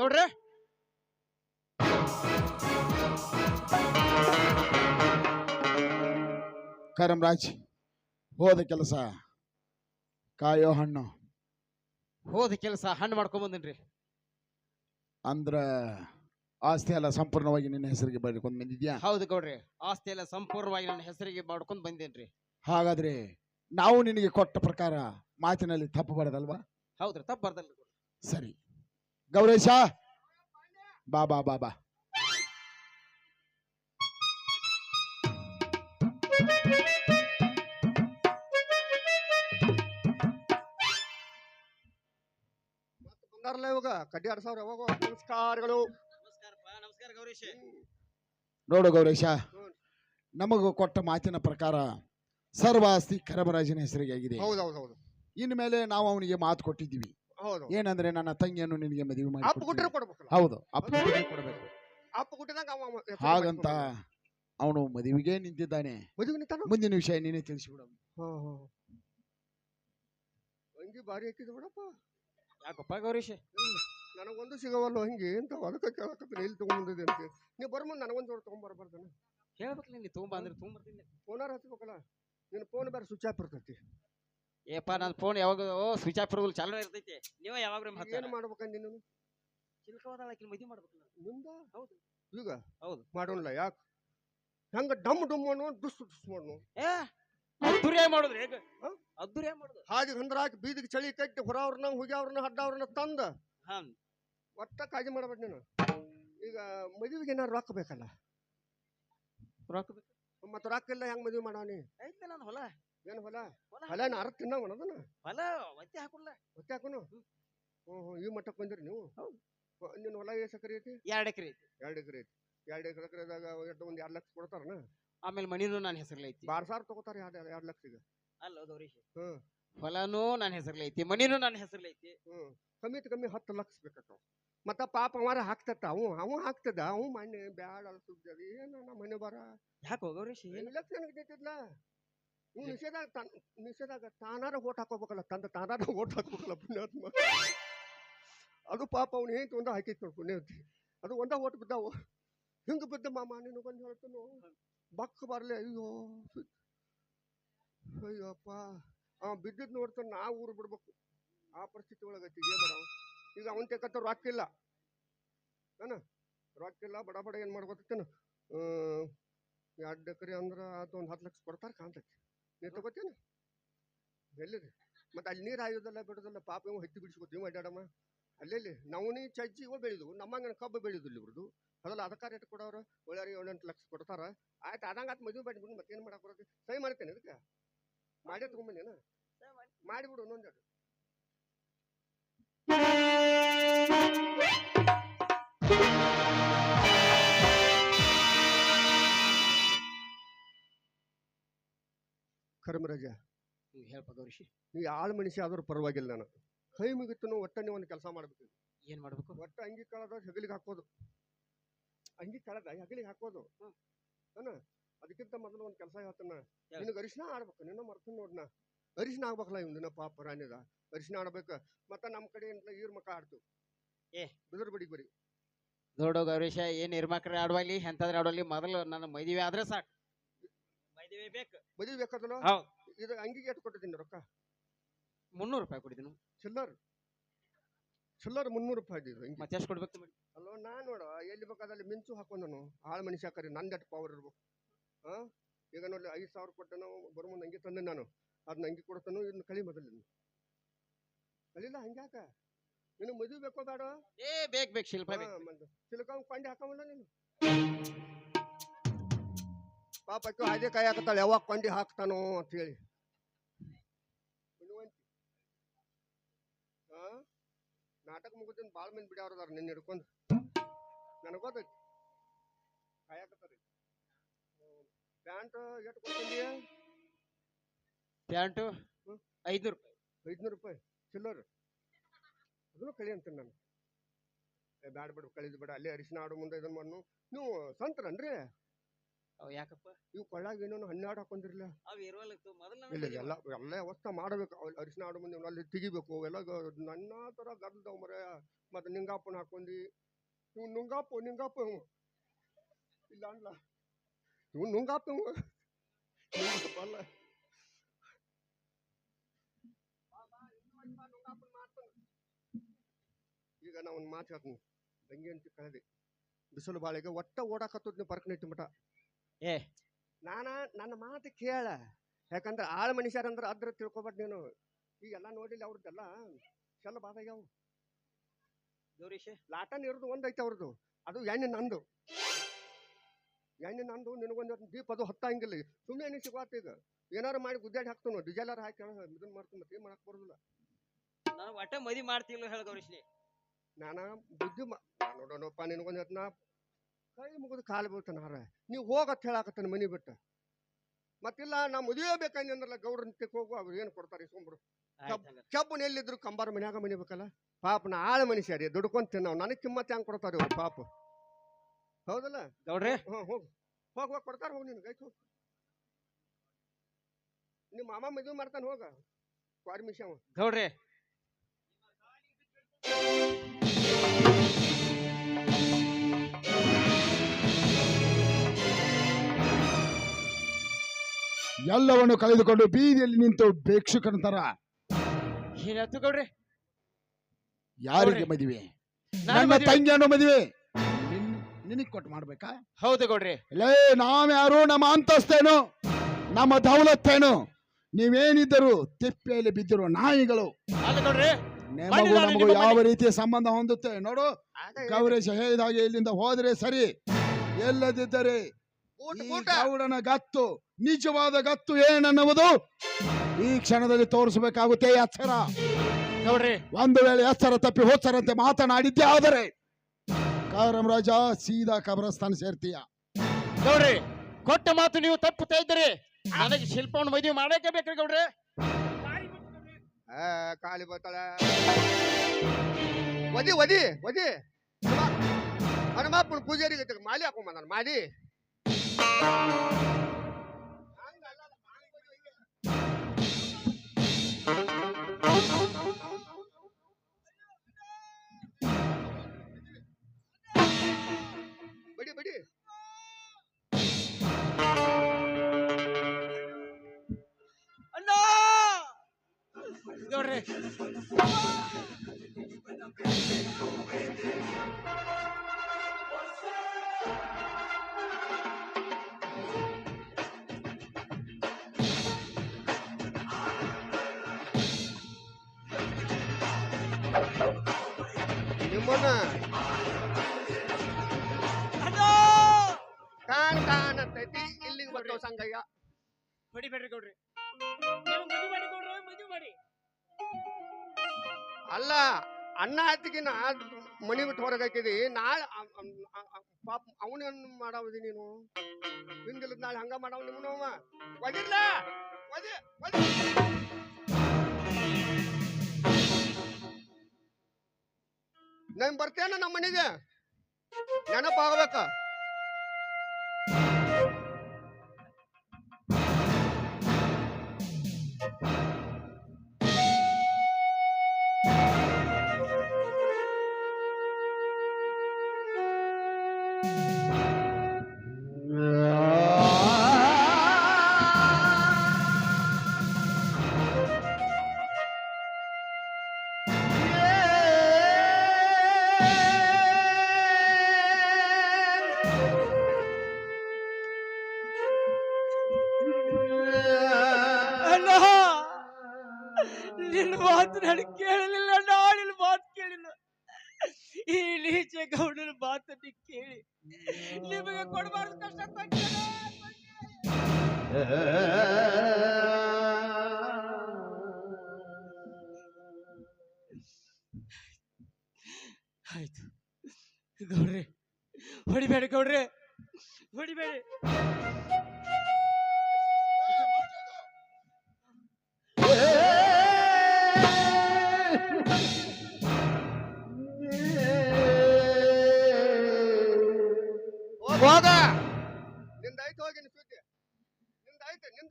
ನೋಡ್ರಿ. ಕರಮರಾಜ್ ಹೋದ ಕೆಲಸ. ಕಾಯೋ ಹಣ್ಣು. ಹೋದ ಕೆಲಸ ಹಣ್ಣು ಮಾಡ್ಕೊಂಡ್ ಬಂದಿನ್ರಿ. ಅಂದ್ರ ಆಸ್ತಿ ಎಲ್ಲ ಸಂಪೂರ್ಣವಾಗಿ ನಿನ್ನ ಹೆಸರಿಗೆ ಬರ್ಕೊಂಡ್ ಬಂದಿದ್ಯಾ? ಹೌದು ಗೌಡ್ರಿ ಆಸ್ತಿ ಎಲ್ಲ ಸಂಪೂರ್ಣವಾಗಿ ನನ್ನ ಹೆಸರಿಗೆ ಮಾಡ್ಕೊಂಡ್ ಬಂದೇನ್ರಿ. ಹಾಗಾದ್ರೆ ನಾವು ನಿನಗೆ ಕೊಟ್ಟ ಪ್ರಕಾರ ಮಾತಿನಲ್ಲಿ ತಪ್ಪು ಬರದಲ್ವಾ? ಹೌದ್ರಿ ತಪ್ಪು ಬರ್ದಲ್ರಿ. ಸರಿ. ಗೌರೇಶ. ಬಾ ಬಾ ಬಾ ಬಾ. ಬಂದಾರಲ್ಲ ಇವಾಗ? ಕಡ್ಡಿ ಆಡ್ ಸಾವಿರ ಯಾವಾಗ? ನಮಸ್ಕಾರಗಳು. ನಮಸ್ಕಾರಪ್ಪ ನಮಸ್ಕಾರ ಗೌರೀಶ್. ನೋಡು ಗೌರೇಶ. ನಮಗೂ ಕೊಟ್ಟ ಮಾತಿನ ಪ್ರಕಾರ ಸರ್ವಾಸ್ತಿ ಕರಮರಾಜನ ಹೆಸರಿಗೆ ಆಗಿದೆ. ಹೌದು ಹೌದು ಹೌದು. ಇನ್ನು ನಾವು ಅವನಿಗೆ ಮಾತು ಕೊಟ್ಟಿದ್ದೀವಿ. ಏನಂದ್ರೆ ನನ್ನ ತಂಗಿಯನ್ನು ನಿನಗೆ ಮದುವೆ ಮಾಡಿ ಅಪ್ಪ ಕೊಟ್ಟರೆ ಕೊಡ್ಬೇಕಲ್ಲ ಹೌದು ಅಪ್ಪ ಕೊಡಬೇಕು. ಅಪ್ಪ ಕೊಟ್ಟಿದಾಗ ಹಾಗಂತ ಅವನು ಮದುವೆಗೆ ನಿಂತಿದ್ದಾನೆ. ಮದುವೆ ನಿಂತಾನ? ಮುಂದಿನ ವಿಷಯ ನೀನೇ ತಿಳಿಸಿಬಿಡ. ಅಂಗಿ ಬಾರಿ ಹಾಕಿದ್ ಬಿಡಪ್ಪ. ಯಾಕಪ್ಪ ಗೌರೀಶ್? ನನಗೊಂದು ಸಿಗವಲ್ಲ ಹಂಗೆ ಅಂತ ಅದಕ್ಕೆ ಕೇಳಕತ್ತೀನಿ ಇಲ್ಲಿ ತಗೊಂಡಿದ್ದೆ ಅಂತ ನೀವು ಬರ್ಮ ನನಗೊಂದು ಜೋಡಿ ತಗೊಂಬರ್ಬಾರ್ದನ ಹೇಳ್ಬೇಕಲ್ಲ ನೀ ತುಂಬ ಅಂದ್ರೆ ತೊಗೊಂಬರ್ತೀನಿ. ಫೋನಾರ ಹಚ್ಬೇಕಲ್ಲ. ನಿನ್ನ ಫೋನ್ ಬೇರೆ ಸ್ವಿಚ್ ಆಫ್ ಇರ್ತೈತಿ. ಏಪ್ಪ ನನ್ನ ಫೋನ್ ಯಾವಾಗ ಸ್ವಿಚ್ ಆಫ್ ಇರೋದು ಚಾಲೂ ಇರ್ತೈತಿ. ನೀವ ಯಾವಾಗ ಏನು ಮಾಡ್ಬೇಕಂದಿ ನೀನು? ಚಿಲ್ಕವಾದ ಮದುವೆ ಮಾಡ್ಬೇಕಲ್ಲ ಮುಂದ ಹೌದು. ಈಗ? ಹೌದು. ಮಾಡೋಣ ಯಾಕೆ? ಹೆಂಗ ಡಮ್ ಡಮ್ ಅನ್ನೋ ಡುಸ್ ದುಸ್ ಮಾಡ್ನು. ಏ ಅದ್ದೂರಿಯಾಗಿ ಮಾಡೋದು ಹೇಗ? ಹ? ಅದ್ದೂರಿಯಾಗಿ ಮಾಡುದು. ಹಾದಿ ಹಂದ್ರಾಕಿ ಬೀದಿಗೆ ಚಳಿ ಕಟ್ಟಿ ಹೊರವ್ರನ್ನ ಹುಗ್ಯಾವ್ರನ್ನ ಹಡ್ಡವ್ರನ್ನ ತಂದ. ಹಾ. ಒಟ್ಟ ಕಾಳಜಿ ಮಾಡ್ಬೇಡ ನೀನು. ಈಗ ಮದುವೆಗೆ ಏನಾರು ರೊಕ್ಕ ಬೇಕಲ್ಲ ರೊಕ್ಕ ಬೇಕು. ಮತ್ತೆ ರೊಕ್ಕ ಇಲ್ಲ ಹೆಂಗ್ ಮದುವೆ ಮಾಡಾನಿ ಐತೆ ನಾನು ಹೊಲ. ಏನು ಹೊಲ? ಹೊಲ ಹೊಲ ಅರ ತಿನ್ನವನ ಅದನ್ನ ಹೊಲ ಒತ್ತೆ ಹಾಕುಲ್ಲ. ಮತ್ತೆ ಹಾಕೋನು? ಹ್ಞೂ ಹ್ಞೂ ಈ ಮಟ್ಟಕ್ಕೆ ಬಂದಿರಿ ನೀವು? ಹೌದು. ನಿನ್ನ ಹೊಲ ಎಷ್ಟು ಎಕರೆ ಐತಿ? ಎರಡು ಎಕರೆ ಐತಿ. ಎರಡು ಎಕರೆ ಐತಿ. ಎರಡು ಎಕರೆ ಎಕರೆದಾಗ ಎಷ್ಟು ಒಂದು ಎರಡು ಲಕ್ಷ ಕೊಡ್ತಾರನ? ಆಮೇಲೆ ಮನಿನೂ ನನ್ನ ಹೆಸರಲ್ಲಿ ಐತಿ. ಬಾರ್ ಸಾವಿರ ತಗೋತಾರ ಎರಡು ಎರಡು ಲಕ್ಷಗೆ? ಅಲ್ಲ ಗೌರೀಶ್ ಹ್ಮ್. ಹೊಲನೂ ನನ್ನ ಹೆಸರಲ್ಲಿ ಐತಿ. ಮನಿನೂ ನನ್ನ ಹೆಸರಲ್ಲಿ ಐತಿ. ಹ್ಞೂ ಕಮ್ಮಿ ಕಮ್ಮಿ ಹತ್ತು ಲಕ್ಷ ಬೇಕಾಕವ ಮತ್ತ ಪಾಪ ಅವಾರ ಹಾಕ್ತತ್ತ. ಅವು ಅವು ಹಾಕ್ತದ. ಅವು ಮಣ್ಣೆ ಬ್ಯಾಡ ಸುದ್ದದ ಏನು ನಮ್ಮ ಮನೆ ಬರ? ಯಾಕೆ ಹೋಗವ್ರಿ ಏನು ಲಕ್ಷ ನನಗೆ ನೀವು ನಿಷೇಧಾಗ ನಿಷೇಧಾಗ ತಾನಾರ ಓಟ್ ಹಾಕೋಬೇಕಲ್ಲ ತಂದ ತಾನಾರ ಓಟ್ ಹಾಕೋಬೇಕಲ್ಲ ಪುಣ್ಯಾತ್ಮ. ಅದು ಪಾಪ ಅವನು ಏನು ಒಂದ ಹಾಕಿತ್ತು ನೋಡಿ ಪುಣ್ಯತಿ ಅದು ಒಂದ ಓಟ್ ಬಿದ್ದಾವು. ಹಿಂಗೆ ಬಿದ್ದ ಮಾಮ ಬಂದು ಹೇಳ್ತಾನು ಬಕ್ ಬರ್ಲಿ ಅಯ್ಯೋ ಅಯ್ಯೋಪ್ಪ. ಅವ ಬಿದ್ದಿದ್ ನೋಡ್ತಾನೆ ನಾ ಊರು ಬಿಡ್ಬೇಕು. ಆ ಪರಿಸ್ಥಿತಿ ಒಳಗೈತಿ ಏನು ಬಡ ಈಗ ಅವನ್ ತೆಕ್ಕ ರೊಕ್ಕ ಇಲ್ಲ. ಏನ? ರೊಕ್ಕ ಇಲ್ಲ ಬಡ ಬಡ ಏನು ಮಾಡ್ಕೊತೇನು ಎರಡು ಎಕರೆ ಅಂದ್ರೆ ಅದೊಂದು ಹತ್ತು ಲಕ್ಷ ಕೊಡ್ತಾರೆ ಕಾಣ್ತೈತಿ. ನೀರು ತಗೋತೇನೆ. ಎಲ್ಲಿರಿ ಮತ್ತೆ ಅಲ್ಲಿ ನೀರು ಹಾಯೋದಲ್ಲ ಬಿಡೋದಲ್ಲ ಪಾಪ ಇವು ಹತ್ತಿ ಬಿಡಿಸ್ಕೊತೀವಿ ಅಡ್ಡಾಡಮ್ಮ ಅಲ್ಲೆಲ್ಲಿ ನವನಿ ಚಜ್ಜಿ ಇವ ಬೆಳೆದು ನಮ್ಮಂಗೆ ಕಬ್ಬು ಬೆಳೆದಿಲ್ಲ ಇವ್ರದ್ದು ಅದಲ್ಲ ಅದಕ್ಕೆ ರೇಟ್ ಕೊಡೋರು. ಒಳ್ಳೆ ಏಳೆಂಟು ಲಕ್ಷ ಕೊಡ್ತಾರೆ. ಆಯ್ತು ಅದಂಗೆ ಆತು ಮದುವೆ ಬಿಡು ಮತ್ತೇನು ಮಾಡಕ್ಕೆ ಬರೋದು? ಸಹಿ ಮಾಡ್ತೇನೆ ಇದಕ್ಕೆ. ಮಾಡೇ ಮಾಡಿ ಮಾಡಿಬಿಡು ಇನ್ನೊಂದು ಕರ್ಮರಾಜ ನೀವು ಹೇಳ್ಪ ಗೌರಿಶಿ ನೀವು ಆಳು ಮನುಷ್ಯ ಆದ್ರೂ ಪರವಾಗಿಲ್ಲ ನಾನು. ಕೈ ಮುಗಿತು ಒಟ್ಟ ನೀವು ಒಂದು ಕೆಲಸ ಮಾಡ್ಬೇಕು. ಏನ್ ಮಾಡ್ಬೇಕು? ಒಟ್ಟ ಅಂಗಿ ಕಳದ ಹೆಗಲಿಗೆ ಹಾಕೋದು ಅಂಗಿ ಕಳದ ಹೆಗಲಿಗೆ ಹಾಕೋದು ಅಣ್ಣ ಅದಕ್ಕಿಂತ ಮೊದಲು ಒಂದು ಕೆಲಸ ಹೇಳ್ತಾನ. ಹೇಳು. ನಿನಗೆ ಅರಿಶಿನ ಆಡ್ಬೇಕು. ನಿನ್ನ ಮರ್ತು ನೋಡ್ನ. ಅರಿಶಿನ ಆಗ್ಬೇಕಲ್ಲ ಇವ್ನ ಪಾಪ ರಾಣಿದ. ಅರಿಶಿನ ಆಡ್ಬೇಕು. ಮತ್ತ ನಮ್ಮ ಕಡೆ ಇವ್ರ ಈರ್ ಮಕ್ಕ ಆಡ್ತು. ಏ. ಬಿದ್ರು ಬಡಿ ಬರಿ. ನೋಡೋ ಗೌರೀಶ ಏನ್ ಇರ್ಮಕ್ರೆ ಆಡವಲ್ಲಿ ಎಂಥದ್ರೆ ಆಡೋಲಿ ಮೊದಲು ನನ್ನ ಮದುವೆ ಆದ್ರೆ ಸಾಕು. ಬೇಕು. ಮದುವೆ ಬೇಕಾದಲ್ಲ ಹೌದ್. ಇದು ಅಂಗಿಗೆ ಎಷ್ಟು ಕೊಟ್ಟಿದ್ದೀನಿ ರೊಕ್ಕ? ಮುನ್ನೂರು ರೂಪಾಯಿ ಕೊಡಿದೀನಿ ಚಿಲ್ಲರ್. ಚಿಲ್ಲರ್ ಮುನ್ನೂರು ರೂಪಾಯಿ ಇದು ಅಂಗಿ. ಮತ್ತೆ ಎಷ್ಟು ಕೊಡ್ಬೇಕು ಮಾಡಿ ನಾ ನೋಡ ಎಲ್ಲಿ ಬೇಕಾದಲ್ಲಿ ಮಿಂಚು ಹಾಕೊಂಡನು. ಆಳ್ ಮನುಷ್ಯ ಕರಿ ನಂದಟ್ ಪವರ್ ಇರ್ಬೇಕು. ಹಾ? ಈಗ ನೋಡಿ ಐದು ಸಾವಿರ ಕೊಟ್ಟ ನಾವು ಬರೋ ಮುಂದೆ ಅಂಗಿ ತಂದೆ ನಾನು. ಅದನ್ನ ಅಂಗಿ ಕೊಡ್ತಾನು ಇದನ್ನ ಕಳಿ ಮೊದಲು ಕಲಿಲ್ಲ ಹಂಗ್ಯಾಕ ಇನ್ನು ಮದುವೆ ಬೇಕೋ ಬೇಡ? ಏ ಬೇಕ್ ಬೇಕು ಶಿಲ್ಪ ಶಿಲ್ಕ ಕೊಂಡಿ ಹಾಕವಲ್ಲ ನೀನು. ಪಾಪಕ್ಕೆ ಅದೇ ಕೈ ಹಾಕತ್ತಾಳೆ ಯಾವಾಗ ಕೊಂಡಿ ಹಾಕ್ತಾನೋ ಅಂತ ಹೇಳಿ. ಬುದ್ಧಿವಂತಿ. ಆ ನಾಟಕ ಮುಗಿದಿನ ಭಾಳ ಮಂದಿ ಬಿಡ್ಯಾವ್ರದಾರ ನಿನ್ನ ಹಿಡ್ಕೊಂಡು. ನನಗೆ ಗೊತ್ತೈತಿ. ಕಾಯಕತ್ತಾರ ಪ್ಯಾಂಟ್ ಎಷ್ಟು ಕೊಡ್ತೀನಿ? ಪ್ಯಾಂಟು. ಐದ್ನೂರು ರೂಪಾಯಿ. ಐದ್ನೂರು ರೂಪಾಯಿ. ಚಿಲ್ಲರ್. ಅದನ್ನು ಕಳಿ ಅಂತೀನಿ ನಾನು. ಬ್ಯಾಡ ಬಿಡು ಕಳಿದು ಬೇಡ. ಅಲ್ಲೇ ಅರಿಶಿನ ಆಡು ಮುಂದೆ ಇದನ್ನು ಮಾಡ್ನು. ನೀವು ಸಂತರನ್ರಿ. ಅವ್ ಯಾಕಪ್ಪ? ಇವು ಕೊಳ್ಳಾಗ ಏನೋ ಹನ್ನೆರಡು ಹಾಕೊಂಡಿರ್ಲ. ಅವ್ ಮೊದಲ ಇಲ್ಲ ಎಲ್ಲ ಎಲ್ಲ ವ್ಯವಸ್ಥೆ ಮಾಡಬೇಕು. ಅರಿಶಿನ ಆಡು ಮುಂದೆ ಅಲ್ಲಿ ತೆಗಿಬೇಕು. ಎಲ್ಲ ನನ್ನ ತರ ಗದ್ದವ ಮರ. ಮತ್ತೆ ನಿಂಗಾಪನ ಹಾಕೊಂಡಿ. ಇವ್ ನುಂಗಾಪು ನಿಂಗಾಪ ಇಲ್ಲ ಅಲ್ಲ ಇವ್ ನುಂಗಾಪ ಅಲ್ಲ. ಈಗ ನಾ ಒಂದು ಮಾತು ಹೇಳ್ತೀನಿ. ಅಂತ ಕಳೆದೆ. ಬಿಸಿಲು ಬಾಳೆಗೆ ಒಟ್ಟ ಓಡಾಕತ್ತದ ಪರ್ಕ್ ನೆಟ್ಟಿ ಮಟ ಏ. ನಾನ ನನ್ನ ಮಾತು ಕೇಳ. ಯಾಕಂದ್ರೆ ಆಳ ಮನುಷ್ಯರ ಅಂದ್ರೆ ಅದ್ರ ತಿಳ್ಕೊಬಾರ್ದು ನೀನು. ಈಗೆಲ್ಲ ನೋಡಿಲ್ಲ ಅವ್ರದ್ದೆಲ್ಲ ಚೆಲ್ಲ ಬಾದಾಗ್ಯಾವ ಗೌರೀಶ್. ಲಾಟನ್ ಇರೋದು ಒಂದೈತೆ ಅವ್ರದ್ದು ಅದು ಎಣ್ಣೆ ನಂದು. ಎಣ್ಣೆ ನಂದು ನಿನಗೊಂದು ದೀಪ ಅದು ಹತ್ತಂಗಿಲ್ಲ. ಸುಮ್ಮನೆ ಎಣ್ಣೆ ಸಿಗೋತ್ ಈಗ. ಏನಾರು ಮಾಡಿ ಗುದ್ದಾಡಿ ಹಾಕ್ತಾನು ಡಿಜೆಲರ್ ಹಾಕಿ ಇದನ್ನ ಮಾಡ್ತಾನೆ ಮತ್ತೆ ಏನ್ ಮಾಡಕ್ ಬರೋದಿಲ್ಲ. ನಾನು ಒಟ್ಟ ಮದಿ ಮಾಡ್ತೀನಿ ಹೇಳ ಗೌರೀಶ್ ನಾನ ಬುದ್ಧಿ ಮಾ ನೋಡೋಣಪ್ಪ ನಿನಗೊಂದು ನಾ ಕೈ ಮುಗಿದು ಕಾಲು ಬೀಳ್ತಾನ ಹಾರ ನೀವು ಹೋಗತ್ ಹೇಳಾಕತ್ತಾನ ಮನಿ ಬಿಟ್ಟು. ಮತ್ತಿಲ್ಲ ನಾ ಮದುವೆ ಬೇಕಂದ್ರಲ್ಲ ಗೌಡ್ರ ತೆಕ್ ಹೋಗು ಅವ್ರು ಏನು ಕೊಡ್ತಾರೆ ಇಸ್ಕೊಂಡ್ಬಿಡು. ಕೆಬ್ಬನ ಎಲ್ಲಿದ್ರು ಕಂಬಾರ ಮನ್ಯಾಗ ಮನಿ ಬೇಕಲ್ಲ ಪಾಪ ನಾ ಆಳ ಮನುಷ್ಯ ರೀ ದುಡ್ಕೊಂಡ್ ತಿನ್ನವ್. ನನಗೆ ಕಿಮ್ಮತ್ ಹೆಂಗ್ ಕೊಡ್ತಾರೆ ಇವ್ರು ಪಾಪ? ಹೌದಲ್ಲ? ಗೌಡ್ರೆ? ಹೋಗ್ ಹೋಗು. ಹೋಗ್ ಹೋಗ್ ಕೊಡ್ತಾರ ಹೋಗಿ ನಿನ್ಗೆ ಆಯ್ತು ನಿಮ್ಮ ಮಾಮ ಮದುವೆ ಮಾಡ್ತಾನೆ ಹೋಗ. ಕ್ವಾರಿ ಮಿಷ ಗೌಡ್ರೆ? ಎಲ್ಲವನ್ನು ಕಳೆದುಕೊಂಡು ಬೀದಿಯಲ್ಲಿ ನಿಂತು ಭಿಕ್ಷುಕನ ತರ. ಏನಾಯ್ತು ಗೌಡ್ರೆ? ಯಾರಿಗೆ. ಮದುವೆ? ನಾನು ನನ್ನ ಮದ್ವೆ- ತಂಗಿಯನ್ನು ಮದುವೆ. ನಿನಗ್ ಕೊಟ್ಟು ಮಾಡ್ಬೇಕಾ? ಹೌದು ಗೌಡ್ರೆ. ಲೇ ನಾವ್ಯಾರು ನಮ್ಮ ಅಂತಸ್ತೇನು? ನಮ್ಮ ದೌಲತ್ತೇನು? ನೀವೇನಿದ್ದರು ತಿಪ್ಪೆಯಲ್ಲಿ ಬಿದ್ದಿರೋ ನಾಯಿಗಳು. ಅಲ್ಲ ಗೌಡ್ರೆ ನಿಮಗೂ ಮನೆ ನಾನು ನಮಗೂ ನಿಮ್ಮ ಯಾವ. ರೀತಿಯ ಸಂಬಂಧ ಹೊಂದುತ್ತೆ ನೋಡು. ಗೌರೇಶ ಹೇಳಿದಾಗೆ ಇಲ್ಲಿಂದ ಹೋದ್ರೆ ಸರಿ. ಎಲ್ಲದಿದ್ದರೆ ಈ ಗೌಡನ ಗತ್ತು ನಿಜವಾದ ಗತ್ತು ಏನನ್ನುವುದು ಈ ಕ್ಷಣದಲ್ಲಿ ತೋರಿಸಬೇಕಾಗುತ್ತೆ ಎಚ್ಚರ ನೋಡ್ರಿ. ಒಂದು ವೇಳೆ ಎಚ್ಚರ ತಪ್ಪಿ ಹೋಚರಂತೆ ಮಾತನಾಡಿದ್ದೆ ಆದರೆ ಕಾರಂ ರಾಜ ಸೀದಾ ಕಬ್ರಸ್ತಾನ ಸೇರ್ತೀಯ. ನೋಡ್ರಿ ಕೊಟ್ಟ ಮಾತು ನೀವು ತಪ್ಪುತ್ತಾ ಇದ್ದೀರಿ? ನನಗೆ ಶಿಲ್ಪವನ್ನು ಮದುವೆ ಮಾಡಕ್ಕೆ ಬೇಕ್ರಿ ಗೌಡ್ರೆ. ಕಾಲಿ ಬರ್ತಾಳ ಒದಿ ಒದಿ ಒದಿ. ಹನುಮಪ್ಪನ ಪೂಜಾರಿಗೆ ಮಾಲಿ ಹಾಕೊಂಬ ನಾನು ಮಾಲಿ. ಬಡಿ ಅಣ್ಣ ಕಾಣ್ ಕಾಣತೈತಿ ಇಲ್ಲಿಗೆ ಬರ್ತಾವ ಸಂಗಯ್ಯ. ಹೊಡಿಬೇಡ್ರಿ ಗೌಡ್ರಿ. ಮದುವೆ ಮಾಡಿ ಗೌಡ್ರೆ ಮದುವೆ ಮಾಡಿ. ಅಲ್ಲ ಅಣ್ಣ ಹತ್ತಿಗಿನ ಮನಿ ಬಿಟ್ಟು ಹೊರಗೆ ಹಾಕಿದಿ. ನಾಳೆ ಅ- ಪಾಪ ಅವನೇನು ಮಾಡಾವದಿ ನೀನು? ಹಿಂದಿಲ್ಲದ ನಾಳೆ ಹಂಗ ಮಾಡಾವ ನಿಮ್ಮನವ ಒದಿರ್ಲ? ಒದಿ ಒದಿ. ನನ್ ಬರ್ತೇನೆ ನಮ್ಮ ಮನೆಗೆ? ನೆನಪಾಗಬೇಕ ಅಣ್ಣ ಮಾತು ನಾನು ಕೇಳಲಿಲ್ಲ ನಿನ್ನ ಮಾತು ಕೇಳಿಲ್ಲ. ಈ ನೀಚ ಗೌಡನ ಮಾತನ್ನು ಕೇಳಿ. ನಿಮಗೆ ಕೊಡಬಾರ್ದು ಕಷ್ಟ ಕೊಟ್ಟೆ. ಆಯ್ತು. ಗೌಡ್ರೆ, ಹೊಡಿಬೇಡಿ ಗೌಡ್ರೆ, ಹೊಡಿಬೇಡಿ.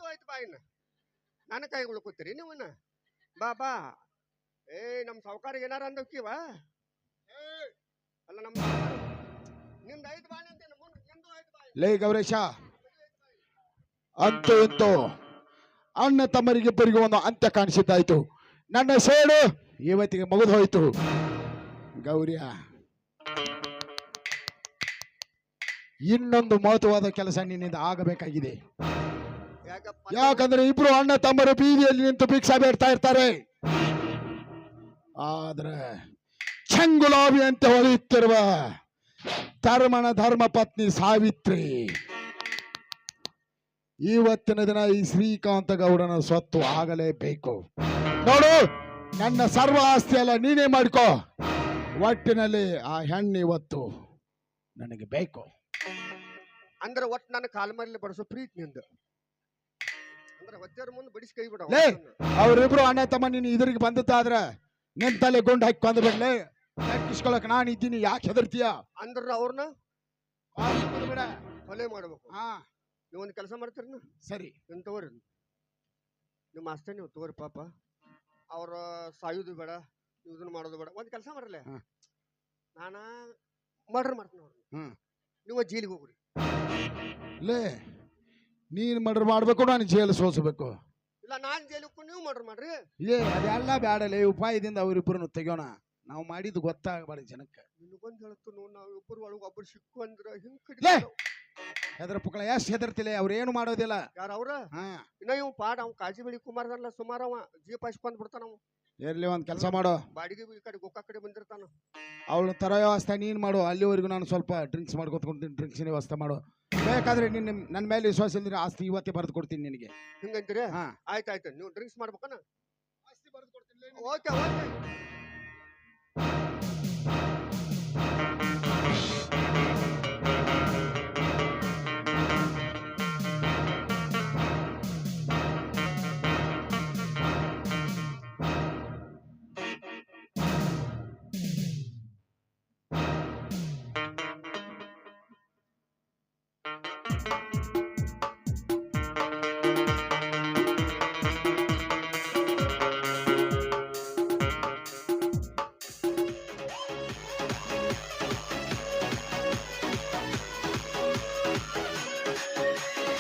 ಬಾ ಬಾಯಿನ ನನ್ನ ಕೈ ಕೂತೀರಿ, ನೀವನ್ನ. ಬಾ ಬಾ. ಏ ನಮ್ಮ ಸಾವುಕಾರಿಗೆ ಏನಾರ ಅಂದಕ್ಕಿವ ಅಲ್ಲ ನಮ್ಮ ನಿಂದ ಐದು ಬಾ ನಿಂದು ಬಾ ಲೇ, ಗೌರೇಶ. ಅಂತೂ ಇಂತೂ ಅಣ್ಣ ತಮ್ಮರಿಗಿಬ್ಬರಿಗೂ ಒಂದು ಅಂತ್ಯ ಕಾಣಿಸಿದ್ದಾಯ್ತು. ನನ್ನ ಸೇಡು ಇವತ್ತಿಗೆ ಮುಗಿದು ಹೋಯ್ತು. ಗೌರಿಯ, ಇನ್ನೊಂದು ಮಹತ್ವವಾದ ಕೆಲಸ ನಿನ್ನಿಂದ ಆಗಬೇಕಾಗಿದೆ. ಯಾಕಂದ್ರೆ ಇಬ್ರು ಅಣ್ಣ ತಮ್ಮರು ಬೀದಿಯಲ್ಲಿ ನಿಂತು ಭಿಕ್ಷಾ ಬೇಡ್ತಾ ಇರ್ತಾರೆ. ಆದ್ರೆ ಚಂಗುಲಾಬಿ ಅಂತ ಹೊಳೆಯುತ್ತಿರುವ ಧರ್ಮನ ಧರ್ಮ ಪತ್ನಿ ಸಾವಿತ್ರಿ ಇವತ್ತಿನ ದಿನ ಈ ಶ್ರೀಕಾಂತ ಗೌಡನ ಸ್ವತ್ತು ಆಗಲೇಬೇಕು. ನೋಡು ನನ್ನ ಸರ್ವ ಆಸ್ತಿ ಎಲ್ಲ ನೀನೇ ಮಾಡ್ಕೋ. ಒಟ್ಟಿನಲ್ಲಿ ಆ ಹೆಣ್ಣು ಇವತ್ತು ನನಗೆ ಬೇಕು. ಅಂದ್ರೆ ಒಟ್ಟು ನನ್ನ ಕಾಲ್ಮರಲ್ಲಿ ಬಡಿಸೋ ಪ್ರೀತಿ ಲೇ. ಅವರಿಬ್ರು ಅಣ್ಣ ತಮ್ಮ ನೀನು ಇದ್ರಿಗೆ ಬಂದದ್ದಾದ್ರ ನಿನ್ ತಲೆ ಗುಂಡು ಹಾಕಿ ಕೊಂದ್ಬಿಡ್ಲೆ ಇಸ್ಕೊಳಕ್ ನಾನು ಇದ್ದೀನಿ ಯಾಕೆ ಹೆದರ್ತೀಯ? ಅಂದ್ರ ಅವ್ರನ್ನ? ಕೊಲೆ ಮಾಡ್ಬೇಕು. ಹಾ. ನೀವು ಒಂದು ಕೆಲಸ ಮಾಡ್ತೀರನ ಸರಿ. ನೀವು ತಗೋರಿ ನಿಮ್ಮ ಅಷ್ಟೇ ನೀವು ತಗೋರಿ ಪಾಪ. ಅವ್ರ ಸಾಯುದು ಬೇಡ ಇದನ್ನ ಮಾಡೋದು ಬೇಡ. ಒಂದು ಕೆಲಸ ಮಾಡ್ರಲ್ಲ. ಹಾ. ನಾನ ಮರ್ಡರ್ ಮಾಡ್ತೀನಿ ಅವ್ರನ್ನ. ಹ್ಮ್. ನೀವು ಜೈಲಿಗೆ ಹೋಗ್ರಿ ಲೇ ನೀನ್ ಮರ್ಡರ್ ಮಾಡ್ಬೇಕು ನಾನು ಜೈಲು ಸೋಸಬೇಕು. ಇಲ್ಲ ನಾನ್ ಹೋಗ್ಕೊಂಡು ನೀವು ಮರ್ಡರ್ ಮಾಡ್ರಿ. ಏ ಅದೆಲ್ಲ ಬ್ಯಾಡಲೇ ಉಪಾಯದಿಂದ ಅವರಿಬ್ಬರನ್ನು ತೆಗೋಣ ನಾವು ಮಾಡಿದ್ದು ಗೊತ್ತಾಗಬಾರ್ದು ಜನಕ್ಕೆ. ನಿನಗೊಂದು ಹೇಳ್ತು ನೋಡ್ ನಾವು ಇಬ್ಬರು ಒಳಗೆ ಒಬ್ಬರು ಸಿಕ್ಕು ಅಂದ್ರ ಹಿಂಗೆ ಲೇ. ಕಡಿ ಹೆದ್ರ ಪುಕ್ಕಳ ಎಷ್ಟು ಹೆದರ್ತಿಲ್ಲ ಅವ್ರು ಏನು ಮಾಡೋದಿಲ್ಲ. ಯಾರು ಅವ್ರ? ಹಾ. ಇನ್ನ ಇವ್ ಪಾಡ ಅವ್ ಕಾಜಿ ಬೆಳಿ ಕುಮಾರದಲ್ಲ ಸುಮಾರು ಅವ. ಜೀಪ್ ಹಚ್ಕೊಂಡ್ ಬಿಡ್ತಾನ ಅವ ಇರ್ಲಿ ಒಂದ್ ಕೆಲಸ ಮಾಡು. ಬಾಡಿಗೆ ಈ ಕಡೆ ಗೋಕಾ ಕಡೆ ಬಂದಿರ್ತಾನ. ಅವಳು ತರ ವ್ಯವಸ್ಥೆ ನೀನ್ ಮಾಡು. ಅಲ್ಲಿವರೆಗೂ ನಾನು ಸ್ವಲ್ಪ ಡ್ರಿಂಕ್ಸ್ ಮಾಡ್ಕೊತ್ಕೊಂತೀನಿ. ಡ್ರಿಂಕ್ಸಿನ ವ್ಯವಸ್ಥೆ ಮಾಡು. ಬೇಕಾದ್ರೆ ನಿನ್ನ ನನ್ನ ಮೇಲೆ ವಿಶ್ವಾಸ ಇಲ್ದಿರ ಆಸ್ತಿ ಇವತ್ತೇ ಬರೆದು ಕೊಡ್ತೀನಿ ನಿನಗೆ. ಹಿಂಗಂತೀರಿ? ಹಾ. ಆಯ್ತು ಆಯ್ತು ನೀವು ಡ್ರಿಂಕ್ಸ್ ಮಾಡ್ಬೇಕನ? Okay okay.